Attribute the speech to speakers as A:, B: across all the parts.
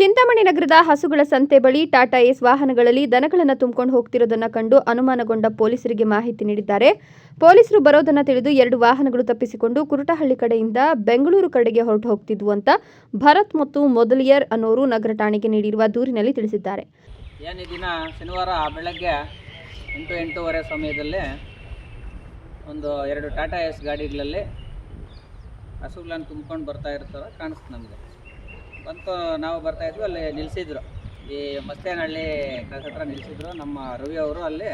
A: ಚಿಂತಾಮಣಿ ನಗರದ ಹಸುಗಳ ಸಂತೆ ಬಳಿ ಟಾಟಾ ಏಸ್ ವಾಹನಗಳಲ್ಲಿ ದನಗಳನ್ನು ತುಂಬಿಕೊಂಡು ಹೋಗ್ತಿರೋದನ್ನ ಕಂಡು ಅನುಮಾನಗೊಂಡ ಪೊಲೀಸರಿಗೆ ಮಾಹಿತಿ ನೀಡಿದ್ದಾರೆ. ಪೊಲೀಸರು ಬರೋದನ್ನ ತಿಳಿದು ಎರಡು ವಾಹನಗಳು ತಪ್ಪಿಸಿಕೊಂಡು ಕುರುಟಹಳ್ಳಿ ಕಡೆಯಿಂದ ಬೆಂಗಳೂರು ಕಡೆಗೆ ಹೊರಟು ಹೋಗ್ತಿದ್ವು ಅಂತ ಭರತ್ ಮತ್ತು ಮೊದಲಿಯರ್ ಅನ್ನೋರು ನಗರ ಠಾಣೆಗೆ ನೀಡಿರುವ ದೂರಿನಲ್ಲಿ ತಿಳಿಸಿದ್ದಾರೆ.
B: ದಿನ ಶನಿವಾರ ಬೆಳಗ್ಗೆ ಎಂಟು ಎಂಟೂವರೆ ಸಮಯದಲ್ಲಿ ಒಂದು ಎರಡು ಟಾಟಾ ಎಸ್ ಗಾಡಿಗಳಲ್ಲಿ ಹಸುಗಳನ್ನು ತುಂಬ್ಕೊಂಡು ಬರ್ತಾ ಇರ್ತಾರೆ ಕಾಣಿಸ್ತು ನಮಗೆ. ಬಂತು, ನಾವು ಬರ್ತಾ ಇದ್ವಿ, ಅಲ್ಲಿ ನಿಲ್ಲಿಸಿದ್ರು ಈ ಮಸ್ತೇನಹಳ್ಳಿ ಕಸ ಹತ್ರ ನಿಲ್ಲಿಸಿದ್ರು ನಮ್ಮ ರವಿ ಅವರು ಅಲ್ಲಿ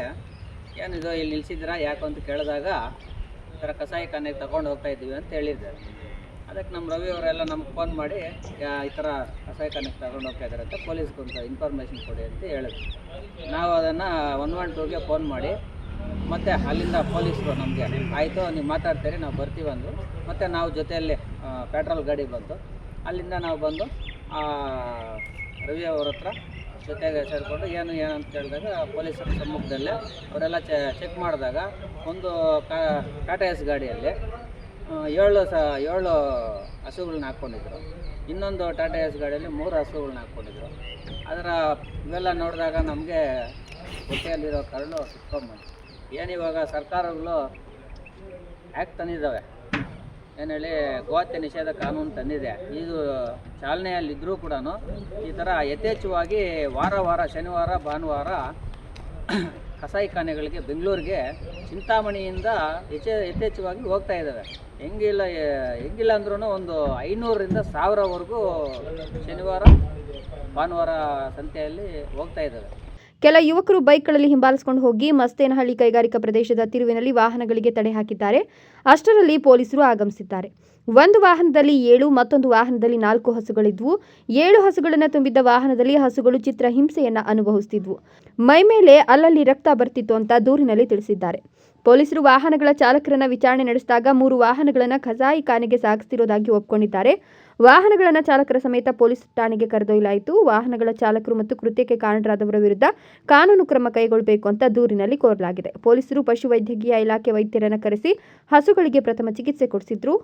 B: ಏನಿದು ಇಲ್ಲಿ ನಿಲ್ಲಿಸಿದ್ರಾ ಯಾಕೋ? ಅಂತ ಕೇಳಿದಾಗ, ಈ ಥರ ಕಸಾಯಿ ಖಾನೆಗೆ ತಗೊಂಡು ಹೋಗ್ತಾ ಇದ್ದೀವಿ ಅಂತ ಹೇಳಿದ್ದಾರೆ ಅದಕ್ಕೆ ನಮ್ಮ ರವಿ ಅವರೆಲ್ಲ ನಮ್ಗೆ ಫೋನ್ ಮಾಡಿ ಈ ಥರ ಕಸಾಯಿ ಖಾನೆಗೆ ತಗೊಂಡು ಹೋಗ್ತಾ ಇದ್ದಾರೆ ಅಂತ ಪೊಲೀಸ್ಗೊಂದು ಇನ್ಫಾರ್ಮೇಷನ್ ಕೊಡಿ ಅಂತ ಹೇಳಿದ್ರು. ನಾವು ಅದನ್ನು ಒನ್ ಒನ್ ಟೂಗೆ ಫೋನ್ ಮಾಡಿ ಮತ್ತು ಅಲ್ಲಿಂದ ಪೊಲೀಸರು ನಮಗೆ ಆಯಿತು, ನೀವು ಮಾತಾಡ್ತೀರಿ, ನಾವು ಬರ್ತೀವಿ ಅಂದರು. ಮತ್ತು ನಾವು ಜೊತೆಯಲ್ಲಿ ಪೆಟ್ರೋಲ್ ಗಾಡಿ ಬಂತು. ಅಲ್ಲಿಂದ ನಾವು ಬಂದು ರವಿ ಅವ್ರ ಹತ್ರ ಜೊತೆಗೆ ಸೇರಿಕೊಂಡು ಏನು ಏನು ಅಂತ ಕೇಳಿದಾಗ ಪೊಲೀಸರ ಸಮ್ಮುಖದಲ್ಲೇ ಅವರೆಲ್ಲ ಚೆಕ್ ಮಾಡಿದಾಗ ಒಂದು ಟಾಟಾ ಎಸ್ ಗಾಡಿಯಲ್ಲಿ ಏಳು ಸ, ಏಳು ಹಸುಗಳನ್ನ ಹಾಕ್ಕೊಂಡಿದ್ರು ಇನ್ನೊಂದು ಟಾಟಾ ಎಸ್ ಗಾಡಿಯಲ್ಲಿ ಮೂರು ಹಸುಗಳನ್ನ ಹಾಕ್ಕೊಂಡಿದ್ರು ಅದರ ಇವೆಲ್ಲ ನೋಡಿದಾಗ ನಮಗೆ ಹೊಟ್ಟೆಯಲ್ಲಿರೋ ಕರಳು ಸುತ್ಕೊಂಬಂತು ಏನು ಇವಾಗ ಸರ್ಕಾರಗಳು ಆ್ಯಕ್ಟ್ ತಂದಿದ್ದಾವೆ. ಏನು ಹೇಳಿ, ಗೋಹತ್ಯೆ ನಿಷೇಧ ಕಾನೂನು ತಂದಿದೆ. ಇದು ಚಾಲನೆಯಲ್ಲಿದ್ದರೂ ಕೂಡ ಈ ಥರ ಯಥೇಚ್ಛವಾಗಿ ವಾರ ವಾರ, ಶನಿವಾರ, ಭಾನುವಾರ ಕಸಾಯಿಖಾನೆಗಳಿಗೆ ಬೆಂಗಳೂರಿಗೆ ಚಿಂತಾಮಣಿಯಿಂದ ಹೆಚ್ಚೆ ಯಥೇಚ್ಛವಾಗಿ ಹೋಗ್ತಾ ಇದ್ದಾವೆ. ಹೆಂಗಿಲ್ಲ ಹೆಂಗಿಲ್ಲ ಅಂದ್ರೂ ಒಂದು ಐನೂರರಿಂದ ಸಾವಿರವರೆಗೂ ಶನಿವಾರ, ಭಾನುವಾರ ಸಂತೆಯಲ್ಲಿ ಹೋಗ್ತಾ ಇದ್ದಾವೆ.
A: ಕೆಲ ಯುವಕರು ಬೈಕ್ಗಳಲ್ಲಿ ಹಿಂಬಾಲಿಸಿಕೊಂಡು ಹೋಗಿ ಮಸ್ತೇನಹಳ್ಳಿ ಕೈಗಾರಿಕಾ ಪ್ರದೇಶದ ತಿರುವಿನಲ್ಲಿ ವಾಹನಗಳಿಗೆ ತಡೆ ಹಾಕಿದ್ದಾರೆ. ಅಷ್ಟರಲ್ಲಿ ಪೊಲೀಸರು ಆಗಮಿಸಿದ್ದಾರೆ. ಒಂದು ವಾಹನದಲ್ಲಿ ಏಳು, ಮತ್ತೊಂದು ವಾಹನದಲ್ಲಿ ನಾಲ್ಕು ಹಸುಗಳಿದ್ವು. ಏಳು ಹಸುಗಳನ್ನು ತುಂಬಿದ್ದ ವಾಹನದಲ್ಲಿ ಹಸುಗಳು ಚಿತ್ರಹಿಂಸೆಯನ್ನ ಅನುಭವಿಸುತ್ತಿದ್ವು ಮೈಮೇಲೆ ಅಲ್ಲಲ್ಲಿ ರಕ್ತ ಬರ್ತಿತ್ತು ಅಂತ ದೂರಿನಲ್ಲಿ ತಿಳಿಸಿದ್ದಾರೆ. ಪೊಲೀಸರು ವಾಹನಗಳ ಚಾಲಕರನ್ನ ವಿಚಾರಣೆ ನಡೆಸಿದಾಗ ಮೂರು ವಾಹನಗಳನ್ನು ಖಜಾಯಿ ಖಾನೆಗೆ ಸಾಗಿಸ್ತಿರೋದಾಗಿ ಒಪ್ಕೊಂಡಿದ್ದಾರೆ. ವಾಹನಗಳನ್ನು ಚಾಲಕರ ಸಮೇತ ಪೊಲೀಸ್ ಠಾಣೆಗೆ ಕರೆದೊಯ್ಯಲಾಯಿತು. ವಾಹನಗಳ ಚಾಲಕರು ಮತ್ತು ಕೃತ್ಯಕ್ಕೆ ಕಾರಣರಾದವರ ವಿರುದ್ಧ ಕಾನೂನು ಕ್ರಮ ಕೈಗೊಳ್ಳಬೇಕು ಅಂತ ದೂರಿನಲ್ಲಿ ಕೋರಲಾಗಿದೆ. ಪೊಲೀಸರು ಪಶುವೈದ್ಯಕೀಯ ಇಲಾಖೆ ವೈದ್ಯರನ್ನು ಕರೆಸಿ ಹಸುಗಳಿಗೆ ಪ್ರಥಮ ಚಿಕಿತ್ಸೆ ಕೊಡಿಸಿದ್ರು.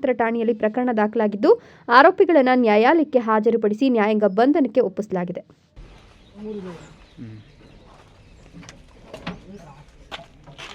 A: ಗ್ರಾಮಾಂತರ ಠಾಣೆಯಲ್ಲಿ ಪ್ರಕರಣ ದಾಖಲಾಗಿದ್ದು ಆರೋಪಿಗಳನ್ನು ನ್ಯಾಯಾಲಯಕ್ಕೆ ಹಾಜರುಪಡಿಸಿ ನ್ಯಾಯಾಂಗ ಬಂಧನಕ್ಕೆ ಒಪ್ಪಿಸಲಾಗಿದೆ.